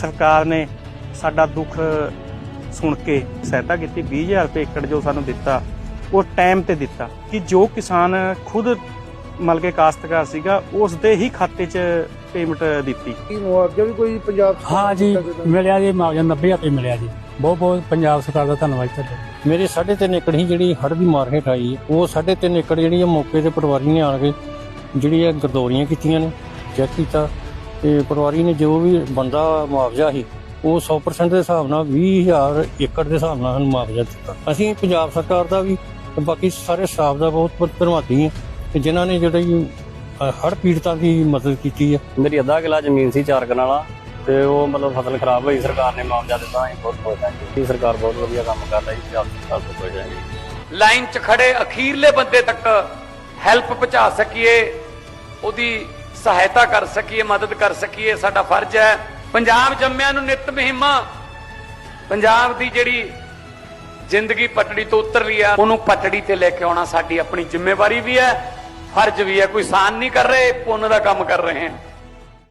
ਸਰਕਾਰ ਨੇ ਸਾਡਾ ਦੁੱਖ ਸੁਣ ਕੇ ਸਹਾਇਤਾ ਕੀਤੀ 20000 ਰੁਪਏ ਏਕੜ ਜੋ ਸਾਨੂੰ ਦਿੱਤਾ ਉਹ ਟਾਈਮ ਤੇ ਦਿੱਤਾ ਕਿ ਜੋ ਕਿਸਾਨ ਖੁਦ ਮਤਲਬ ਕਿ ਕਾਸ਼ਤਕਾਰ ਸੀਗਾ ਉਸ ਦੇ ਹੀ ਖਾਤੇ 'ਚ ਪੇਮੈਂਟ ਦਿੱਤੀ। ਕੀ ਮੁਆਵਜ਼ਾ ਵੀ ਕੋਈ ਪੰਜਾਬ ਸਰਕਾਰ ਹਾਂ ਜੀ ਮਿਲਿਆ ਜੀ ਮੁਆਵਜ਼ਾ 90 ਹਜ਼ਾਰ ਮਿਲਿਆ ਜੀ। ਬਹੁਤ ਬਹੁਤ ਪੰਜਾਬ ਸਰਕਾਰ ਦਾ ਧੰਨਵਾਦ ਤੁਹਾਡਾ। ਮੇਰੇ 3.5 ਏਕੜ ਹੀ ਜਿਹੜੀ ਹੜ੍ਹ ਦੀ ਮਾਰ ਹੇਠ ਆਈ ਉਹ 3.5 ਏਕੜ ਜਿਹੜੀਆਂ ਮੌਕੇ ਤੇ ਪਟਵਾਰੀ ਨੇ ਆਣ ਕੇ ਜਿਹੜੀਆਂ ਗਰਦੌਰੀਆਂ ਕੀਤੀਆਂ ਨੇ ਚੈੱਕ ਕੀਤਾ। ਤੇ ਪਟਵਾਰੀ ਨੇ ਜੋ ਵੀ ਬੰਦਾ ਮੁਆਵਜ਼ਾ ਸੀ ਉਹ 100% ਦੇ ਹਿਸਾਬ ਨਾਲ 20000 ਏਕੜ ਦੇ ਹਿਸਾਬ ਨਾਲ ਸਾਨੂੰ ਮੁਆਵਜ਼ਾ ਦਿੱਤਾ। ਅਸੀਂ ਪੰਜਾਬ ਸਰਕਾਰ ਦਾ ਵੀ ਤੇ ਬਾਕੀ ਸਾਰੇ ਸਟਾਫ ਦਾ ਬਹੁਤ ਬਹੁਤ ਧੰਨਵਾਦੀ ਹਾਂ ਤੇ ਜਿਨ੍ਹਾਂ ਨੇ ਜਿਹੜੀ ਹੜ੍ਹ ਪੀੜਤਾਂ ਦੀ ਮਦਦ ਕੀਤੀ ਹੈ ਮੇਰੀ ਅੱਧਾ ਕਿਲਾ ਜ਼ਮੀਨ ਸੀ ਚਾਰ ਕਨਾਲਾਂ ਤੇ ਉਹ ਮਤਲਬ ਫਸਲ ਖਰਾਬ ਹੋਈ ਸਰਕਾਰ ਨੇ ਮੁਆਵਜ਼ਾ ਦਿੱਤਾ ਅਸੀਂ ਬਹੁਤ ਖੁਸ਼ ਹਾਂ ਜੀ। ਸਰਕਾਰ ਬਹੁਤ ਵਧੀਆ ਕੰਮ ਕਰ ਰਹੀ ਪੰਜਾਬ ਸਰਕਾਰ ਤੋਂ ਖੁਸ਼ ਹਾਂ ਜੀ। ਲਾਈਨ 'ਚ ਖੜੇ ਅਖੀਰਲੇ ਬੰਦੇ ਤੱਕ ਹੈਲਪ ਪਹੁੰਚਾ ਸਕੀਏ ਉਹਦੀ ਸਹਾਇਤਾ ਕਰ ਸਕੀਏ, ਮਦਦ ਕਰ ਸਕੀਏ, ਸਾਡਾ ਫਰਜ਼ ਹੈ। ਪੰਜਾਬ ਜੰਮਿਆਂ ਨੂੰ ਨਿਤ ਮੁਹਿੰਮਾਂ। ਪੰਜਾਬ ਦੀ ਜਿਹੜੀ ਜ਼ਿੰਦਗੀ ਪਟੜੀ ਤੋਂ ਉਤਰ ਰਹੀ ਹੈ ਉਹਨੂੰ ਪਟੜੀ ਤੇ ਲੈ ਕੇ ਆਉਣਾ ਸਾਡੀ ਆਪਣੀ ਜ਼ਿੰਮੇਵਾਰੀ ਵੀ ਹੈ। ਫਰਜ਼ ਵੀ ਹੈ, ਕੋਈ ਸਾਨ ਨਹੀਂ ਕਰ ਰਹੇ, ਪੁੰਨ ਦਾ ਕੰਮ ਕਰ ਰਹੇ ਹਾਂ